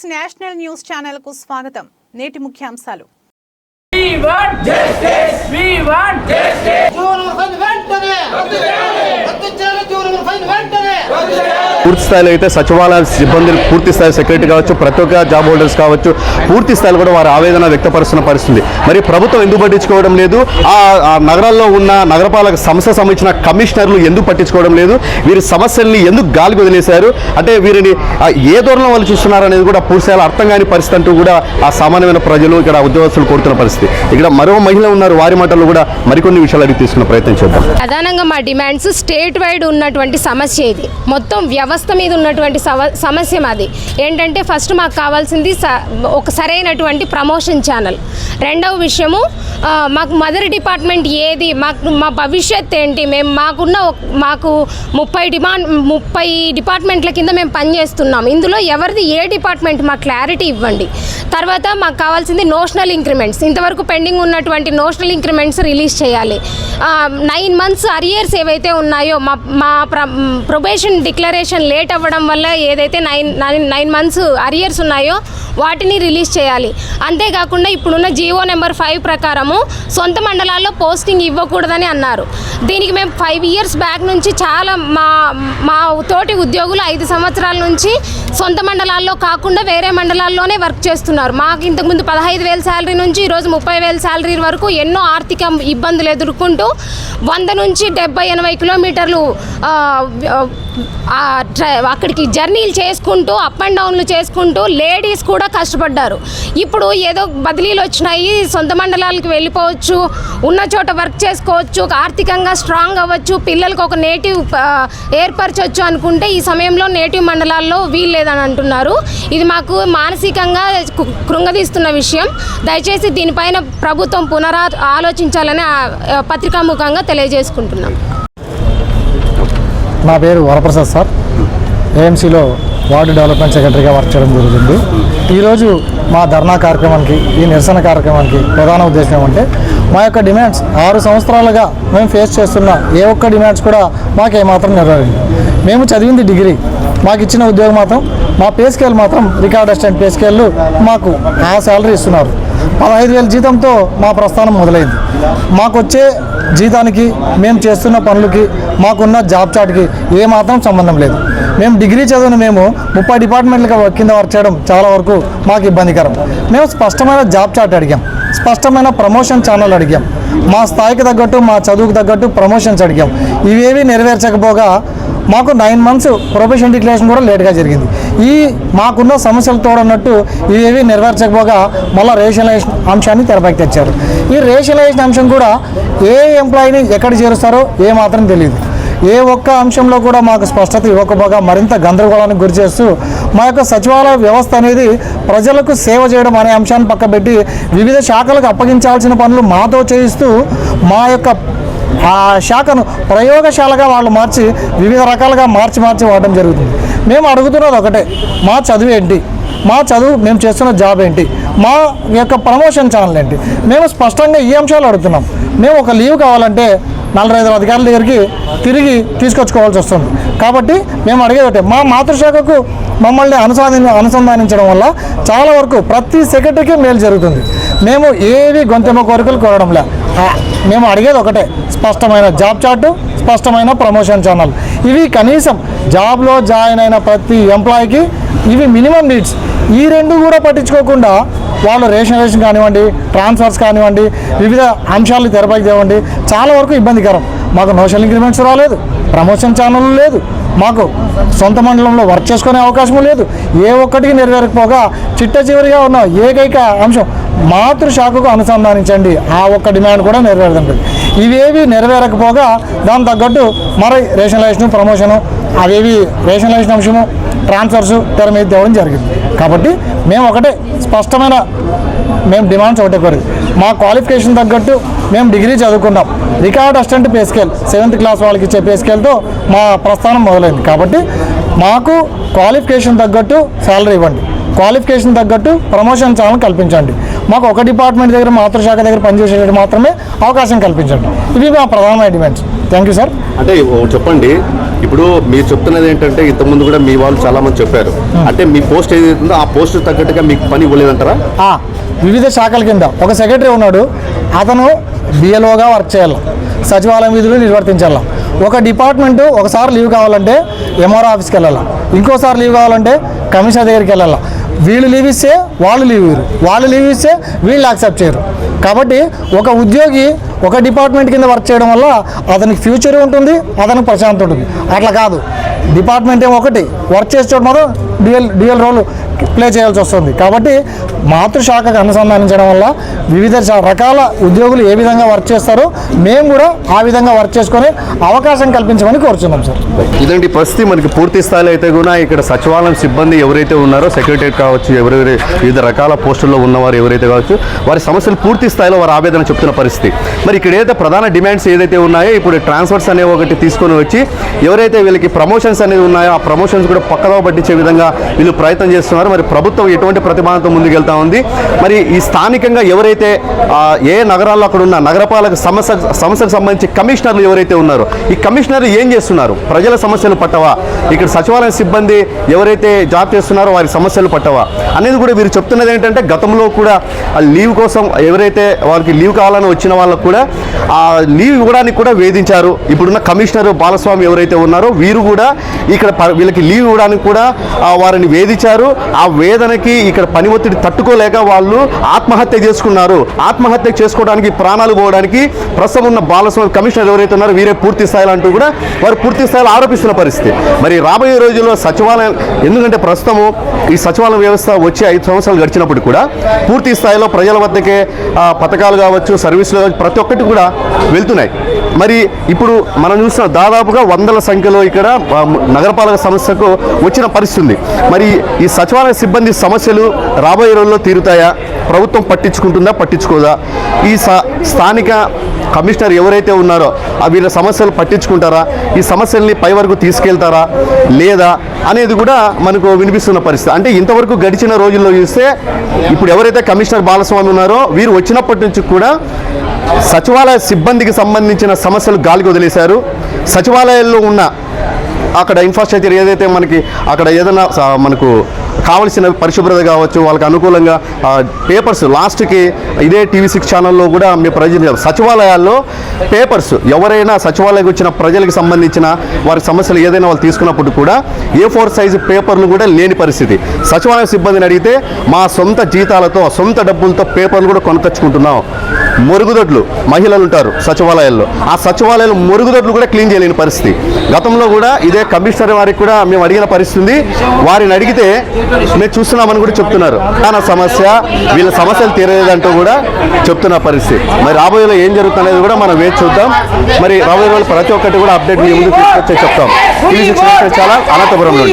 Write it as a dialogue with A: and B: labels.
A: Six national news ఛానల్కు స్వాగతం. నేటి ముఖ్యాంశాలు.
B: We
C: పూర్తి స్థాయిలో అయితే సచివాలయ సిబ్బంది పూర్తి స్థాయి సెక్రటరీ కావచ్చు ప్రతి ఒక్క జాబ్ హోల్డర్స్ కావచ్చు పూర్తి స్థాయిలో కూడా వారి ఆవేదన వ్యక్తపరుస్తున్న పరిస్థితి. మరి ప్రభుత్వం ఎందుకు పట్టించుకోవడం లేదు? ఆ ఆ నగరాల్లో ఉన్న నగరపాలక సంస్థ సంబంధించిన కమిషనర్లు ఎందుకు పట్టించుకోవడం లేదు? వీరి సమస్యల్ని ఎందుకు గాలికి వదిలేశారు? అంటే వీరిని ఏ దూరంలో వాళ్ళు చూస్తున్నారు అనేది కూడా పూర్తిగా అర్థం కాని పరిస్థితి అంటూ కూడా ఆ సామాన్యమైన ప్రజలు ఇక్కడ ఉద్యోగస్తులు కోరుతున్న పరిస్థితి. ఇక్కడ మరో మహిళ ఉన్నారు వారి మాటలు కూడా మరికొన్ని విషయాలు అడిగి తీసుకున్న ప్రయత్నం చేద్దాం.
D: ప్రధానంగా మా డిమాండ్స్ స్టేట్ వైడ్ ఉన్నటువంటి సమస్య ఇది. మొత్తం వ్యవస్థ మీద ఉన్నటువంటి సమస్య మాది. ఏంటంటే ఫస్ట్ మాకు కావాల్సింది స- ఒక సరైనటువంటి ప్రమోషన్ ఛానల్. రెండవ విషయము మాకు మదర్ డిపార్ట్మెంట్ ఏది మాకు మా భవిష్యత్ ఏంటి మేము మాకున్న మాకు ముప్పై డిమాండ్ ముప్పై డిపార్ట్మెంట్ల కింద మేము పనిచేస్తున్నాం. ఇందులో ఎవరిది ఏ డిపార్ట్మెంట్ మాకు క్లారిటీ ఇవ్వండి. తర్వాత మాకు కావాల్సింది నోషనల్ ఇంక్రిమెంట్స్. ఇంతవరకు పెండింగ్ ఉన్నటువంటి నోషనల్ ఇంక్రిమెంట్స్ రిలీజ్ చేయాలి. నైన్ మంత్స్ అరియర్స్ ఏవైతే ఉన్నాయో మా మా ప్రొబేషన్ డిక్లరేషన్ లేట్ అవ్వడం వల్ల ఏదైతే nine nine nine months arrears ఉన్నాయో వాటిని రిలీజ్ చేయాలి. అంతేకాకుండా ఇప్పుడున్న జియో నెంబర్ ఫైవ్ ప్రకారము సొంత మండలాల్లో పోస్టింగ్ ఇవ్వకూడదని అన్నారు. దీనికి మేము ఫైవ్ ఇయర్స్ బ్యాక్ నుంచి చాలా మా మా తోటి ఉద్యోగులు ఐదు సంవత్సరాల నుంచి సొంత మండలాల్లో కాకుండా వేరే మండలాల్లోనే వర్క్ చేస్తున్నారు. మాకు ఇంతకుముందు పదహైదు వేల శాలరీ నుంచి ఈరోజు ముప్పై వేల శాలరీ వరకు ఎన్నో ఆర్థిక ఇబ్బందులు ఎదుర్కొంటూ వంద నుంచి డెబ్బై ఎనభై కిలోమీటర్లు అక్కడికి జర్నీలు చేసుకుంటూ అప్ అండ్ డౌన్లు చేసుకుంటూ లేడీస్ కూడా కష్టపడ్డారు. ఇప్పుడు ఏదో బదిలీలు వచ్చినాయి సొంత మండలాలకు వెళ్ళిపోవచ్చు ఉన్న చోట వర్క్ చేసుకోవచ్చు ఆర్థికంగా స్ట్రాంగ్ అవ్వచ్చు పిల్లలకు ఒక నేటివ్ ఏర్పరచవచ్చు అనుకుంటే ఈ సమయంలో నేటివ్ మండలాల్లో వీల్లేదని అంటున్నారు. ఇది మాకు మానసికంగా కృంగదీస్తున్న విషయం. దయచేసి దీనిపైన ప్రభుత్వం పునరా ఆలోచించాలని పత్రికాముఖంగా తెలియజేసుకుంటున్నాం.
E: నా పేరు వరప్రసాద్ సార్. ఏఎంసీలో వార్డు డెవలప్మెంట్ సెక్రటరీగా వర్క్ చేయడం జరుగుతుంది. ఈరోజు మా ధర్నా కార్యక్రమానికి ఈ నిరసన కార్యక్రమానికి ప్రధాన ఉద్దేశం ఏమంటే మా యొక్క డిమాండ్స్ ఆరు సంవత్సరాలుగా మేము ఫేస్ చేస్తున్న ఏ ఒక్క డిమాండ్స్ కూడా మాకు ఏమాత్రం నెరవేరింది మేము చదివింది డిగ్రీ మాకు ఇచ్చిన ఉద్యోగం మాత్రం మా పే స్కేల్ మాత్రం రికార్డ్ అసిస్టెంట్ పే స్కేల్ మాకు ఆ శాలరీ ఇస్తున్నారు. పదహైదు వేల జీతంతో మా ప్రస్థానం మొదలైంది. మాకు వచ్చే జీతానికి మేము చేస్తున్న పనులకి మాకున్న జాబ్ చాట్కి ఏమాత్రం సంబంధం లేదు. మేము డిగ్రీ చదివిన మేము ముప్పై డిపార్ట్మెంట్ల కింద వర్క్ చేయడం చాలా వరకు మాకు ఇబ్బందికరం. మేము స్పష్టమైన జాబ్ చాట్ అడిగాం. స్పష్టమైన ప్రమోషన్ ఛానల్ అడిగాం. మా స్థాయికి తగ్గట్టు మా చదువుకు తగ్గట్టు ప్రమోషన్స్ అడిగాం. ఇవేవి నెరవేర్చకపోగా మాకు నైన్ మంత్స్ ప్రొఫెషన్ డిక్లరేషన్ కూడా లేట్గా జరిగింది. ఈ మాకున్న సమస్యలు తోడన్నట్టు ఇవేవి నెరవేర్చకపోగా మళ్ళీ రేషనలైజేషన్ అంశాన్ని తెరపైకి తెచ్చారు. ఈ రేషనలైజేషన్ అంశం కూడా ఏ ఎంప్లాయీని ఎక్కడ చేరుస్తారో ఏ మాత్రం తెలియదు ఏ ఒక్క అంశంలో కూడా మాకు స్పష్టత ఇవ్వకపోగా మరింత గందరగోళానికి గురి చేస్తూ మా యొక్క సచివాలయ వ్యవస్థ అనేది ప్రజలకు సేవ చేయడం అనే అంశాన్ని పక్కబెట్టి వివిధ శాఖలకు అప్పగించాల్సిన పనులు మాతో చేయిస్తూ మా యొక్క ఆ శాఖను ప్రయోగశాలగా వాళ్ళు మార్చి వివిధ రకాలుగా మార్చి మార్చి వాడడం జరుగుతుంది. మేము అడుగుతున్నది ఒకటే మా చదువు ఏంటి? మా చదువు మేము చేస్తున్న జాబ్ ఏంటి? మా యొక్క ప్రమోషన్ ఛానల్ ఏంటి? మేము స్పష్టంగా ఈ అంశాలు అడుగుతున్నాం. మేము ఒక లీవ్ కావాలంటే నలభై ఐదు అధికారుల దగ్గరికి తిరిగి తీసుకొచ్చుకోవాల్సి వస్తుంది. కాబట్టి మేము అడిగేది ఒకటే మా మాతృశాఖకు మమ్మల్ని అనుసాధి అనుసంధానించడం వల్ల చాలా వరకు ప్రతి సెక్రటరీకి మేలు జరుగుతుంది. మేము ఏవి గొంతెమ్మ కోరికలు కోరడంలే. మేము అడిగేది ఒకటే స్పష్టమైన జాబ్ చార్టు స్పష్టమైన ప్రమోషన్ ఛానల్. ఇవి కనీసం జాబ్లో జాయిన్ అయిన ప్రతి ఎంప్లాయీకి ఇవి మినిమం నీడ్స్. ఈ రెండు కూడా పట్టించుకోకుండా వాళ్ళు రేషనరేషన్ కానివ్వండి ట్రాన్స్ఫర్స్ కానివ్వండి వివిధ అంశాలు తెరపైకి తేవండి. చాలా వరకు ఇబ్బందికరం. మాకు నోషల్ ఇంక్రిమెంట్స్ రాలేదు ప్రమోషన్ ఛానల్ లేదు. మాకు సొంత మండలంలో వర్క్ చేసుకునే అవకాశం లేదు. ఏ ఒక్కటికి నెరవేరకపోగా చిట్ట చివరిగా ఉన్న ఏకైక అంశం మాతృశాఖకు అనుసంధానించండి. ఆ ఒక్క డిమాండ్ కూడా నెరవేరుతుంది ఇవేవి నెరవేరకపోగా దాని తగ్గట్టు మరి రేషనలైజేషన్ ప్రమోషను అవేవి రేషనలైజేషన్ అంశము ట్రాన్స్ఫర్స్ తెర మీద తేవడం జరిగింది. కాబట్టి మేము ఒకటే స్పష్టమైన మేము డిమాండ్స్ ఒకటే కోరేది. మా క్వాలిఫికేషన్ తగ్గట్టు మేము డిగ్రీ చదువుకున్నాం. Record assistant pay scale seventh class వాళ్ళకి ఇచ్చే పే స్కేల్తో మా ప్రస్థానం మొదలైంది. కాబట్టి మాకు క్వాలిఫికేషన్ తగ్గట్టు శాలరీ ఇవ్వండి. క్వాలిఫికేషన్ తగ్గట్టు ప్రమోషన్ ఛానల్ కల్పించండి. మాకు ఒక డిపార్ట్మెంట్ దగ్గర మాతృశాఖ దగ్గర పనిచేసేటట్టు మాత్రమే అవకాశం కల్పించండి. ఇవి మా ప్రధానమైన డిమాండ్స్. థ్యాంక్ యూ సార్
C: అంటే చెప్పండి ఇప్పుడు మీరు చెప్తున్నది ఏంటంటే ఇంతకుముందు కూడా మీ వాళ్ళు చాలా మంది చెప్పారు అంటే మీ పోస్ట్ ఏదైతే ఉందో ఆ పోస్ట్ తగ్గట్టుగా మీకు పని ఇవ్వలేదంటారా?
E: వివిధ శాఖల కింద ఒక సెక్రటరీ ఉన్నాడు. అతను బిఎల్ఓగా వర్క్ చేయాలి. సచివాలయం విధులు నిర్వర్తించాలి. ఒక డిపార్ట్మెంట్ ఒకసారి లీవ్ కావాలంటే ఎంఆర్ఓ ఆఫీస్కి వెళ్ళాలి. ఇంకోసారి లీవ్ కావాలంటే కమిషనర్ దగ్గరికి వెళ్ళాలి. వీళ్ళు లీవ్ ఇస్తే వాళ్ళు లీవ్ ఇవ్వరు వాళ్ళు లీవ్ ఇస్తే వీళ్ళు యాక్సెప్ట్ చేయరు. కాబట్టి ఒక ఉద్యోగి ఒక డిపార్ట్మెంట్ కింద వర్క్ చేయడం వల్ల అతనికి ఫ్యూచర్ ఉంటుంది అతనికి ప్రశాంతత ఉంటుంది. అట్లా కాదు. డిపార్ట్మెంట్ ఏమో ఒకటి. వర్క్ చేసే చోట మాత్రం డ్యూయల్ డ్యూయల్ రోల్ ప్లే చేయాల్సి వస్తుంది. కాబట్టి మాతృశాఖకు అనుసంధానించడం వల్ల వివిధ రకాల ఉద్యోగులు ఏ విధంగా వర్క్ చేస్తారో మేము కూడా ఆ విధంగా వర్క్ చేసుకొని అవకాశం కల్పించమని కోరుచున్నాం సార్
C: ఇదండి పరిస్థితి. మనకి పూర్తి స్థాయిలో అయితే కూడా ఇక్కడ సచివాలయం సిబ్బంది ఎవరైతే ఉన్నారో సెక్రటరీ కావచ్చు ఎవరెవరి వివిధ రకాల పోస్టుల్లో ఉన్నవారు ఎవరైతే కావచ్చు వారి సమస్యలు పూర్తి స్థాయిలో వారి ఆవేదన చెప్తున్న పరిస్థితి. మరి ఇక్కడ ఏదైతే ప్రధాన డిమాండ్స్ ఏదైతే ఉన్నాయో ఇప్పుడు ట్రాన్స్ఫర్స్ అనేవి ఒకటి తీసుకొని వచ్చి ఎవరైతే వీళ్ళకి ప్రమోషన్స్ అనేది ఉన్నాయో ఆ ప్రమోషన్స్ కూడా పక్కదో పట్టించే విధంగా వీళ్ళు ప్రయత్నం చేస్తున్నారు మరి ప్రభుత్వం ఎటువంటి ప్రతిపాదనతో ముందుకెళ్తా ఉంది? మరి ఈ స్థానికంగా ఎవరైతే ఏ నగరాల్లో అక్కడ ఉన్న నగరపాలక సమస్య సమస్యకు సంబంధించి కమిషనర్లు ఎవరైతే ఉన్నారో ఈ కమిషనర్లు ఏం చేస్తున్నారు? ప్రజల సమస్యలు పట్టవా? ఇక్కడ సచివాలయ సిబ్బంది ఎవరైతే జాబ్ చేస్తున్నారో వారి సమస్యలు పట్టవా? అనేది కూడా వీరు చెప్తున్నది ఏంటంటే గతంలో కూడా ఆ లీవ్ కోసం ఎవరైతే వారికి లీవ్ కావాలని వచ్చిన వాళ్ళకు కూడా ఆ లీవ్ ఇవ్వడానికి కూడా వేధించారు. ఇప్పుడున్న కమిషనర్ బాలస్వామి ఎవరైతే ఉన్నారో వీరు కూడా ఇక్కడ వీళ్ళకి లీవ్ ఇవ్వడానికి కూడా వారిని వేధించారు. ఆ ఆ వేదనకి ఇక్కడ పని ఒత్తిడి తట్టుకోలేక వాళ్ళు ఆత్మహత్య చేసుకున్నారు. ఆత్మహత్య చేసుకోవడానికి ప్రాణాలు పోవడానికి ప్రస్తుతం ఉన్న బాలస్వామి కమిషనర్ ఎవరైతే ఉన్నారో వీరే పూర్తి స్థాయిలో అంటూ కూడా వారు పూర్తి స్థాయిలో ఆరోపిస్తున్న పరిస్థితి. మరి రాబోయే రోజుల్లో సచివాలయం ఎందుకంటే ప్రస్తుతము ఈ సచివాలయ వ్యవస్థ వచ్చి ఐదు సంవత్సరాలు గడిచినప్పుడు కూడా పూర్తి స్థాయిలో ప్రజల వద్దకే పథకాలు కావచ్చు సర్వీసులు కావచ్చు ప్రతి ఒక్కటి కూడా వెళ్తున్నాయి. మరి ఇప్పుడు మనం చూసిన దాదాపుగా వందల సంఖ్యలో ఇక్కడ నగరపాలక సంస్థకు వచ్చిన పరిస్థితి ఉంది. మరి ఈ సచివాలయ సిబ్బంది సమస్యలు రాబోయే రోజుల్లో తీరుతాయా? ప్రభుత్వం పట్టించుకుంటుందా పట్టించుకోదా? ఈ స్థానిక కమిషనర్ ఎవరైతే ఉన్నారో వీళ్ళ సమస్యలు పట్టించుకుంటారా? ఈ సమస్యల్ని పై వరకు తీసుకెళ్తారా? లేదా? అనేది కూడా మనకు వినిపిస్తున్న పరిస్థితి. అంటే ఇంతవరకు గడిచిన రోజుల్లో చూస్తే ఇప్పుడు ఎవరైతే కమిషనర్ బాలస్వామి ఉన్నారో వీరు వచ్చినప్పటి నుంచి కూడా సచివాలయ సిబ్బందికి సంబంధించిన సమస్యలు గాలికి వదిలేశారు. సచివాలయాల్లో ఉన్న అక్కడ ఇన్ఫ్రాస్ట్రక్చర్ ఏదైతే మనకి అక్కడ ఏదైనా స- మనకు కావలసిన పరిశుభ్రత కావచ్చు వాళ్ళకి అనుకూలంగా పేపర్స్ లాస్ట్కి ఇదే టీవీ సిక్స్ ఛానల్లో కూడా మేము ప్రజలు సచివాలయాల్లో పేపర్స్ ఎవరైనా సచివాలయం వచ్చిన ప్రజలకు సంబంధించిన వారి సమస్యలు ఏదైనా వాళ్ళు తీసుకున్నప్పుడు కూడా ఏ ఫోర్ సైజు పేపర్లు కూడా లేని పరిస్థితి. సచివాలయ సిబ్బందిని అడిగితే మా సొంత జీతాలతో సొంత డబ్బులతో పేపర్లు కూడా కొనుకొచ్చుకుంటున్నాం మురుగుదొడ్లు మహిళలు ఉంటారు సచివాలయాల్లో. ఆ సచివాలయాలు మురుగుదొడ్లు కూడా క్లీన్ చేయలేని పరిస్థితి. గతంలో కూడా ఇదే కమిషనర్ వారికి కూడా మేము అడిగిన పరిస్థితి ఉంది. వారిని అడిగితే మేము చూస్తున్నామని కూడా చెప్తున్నారు. ప్రధాన సమస్య వీళ్ళ సమస్యలు తీరలేదంటూ కూడా చెప్తున్న పరిస్థితి. మరి రాబోయేలో ఏం జరుగుతుందనేది కూడా మనం వేచి చూద్దాం. మరి రాబోయే రోజులు ప్రతి ఒక్కటి కూడా అప్డేట్ మీ ముందు తీసుకొచ్చే చెప్తాం. టీవీ సిక్స్ చాలా అనంతపురం నుండి.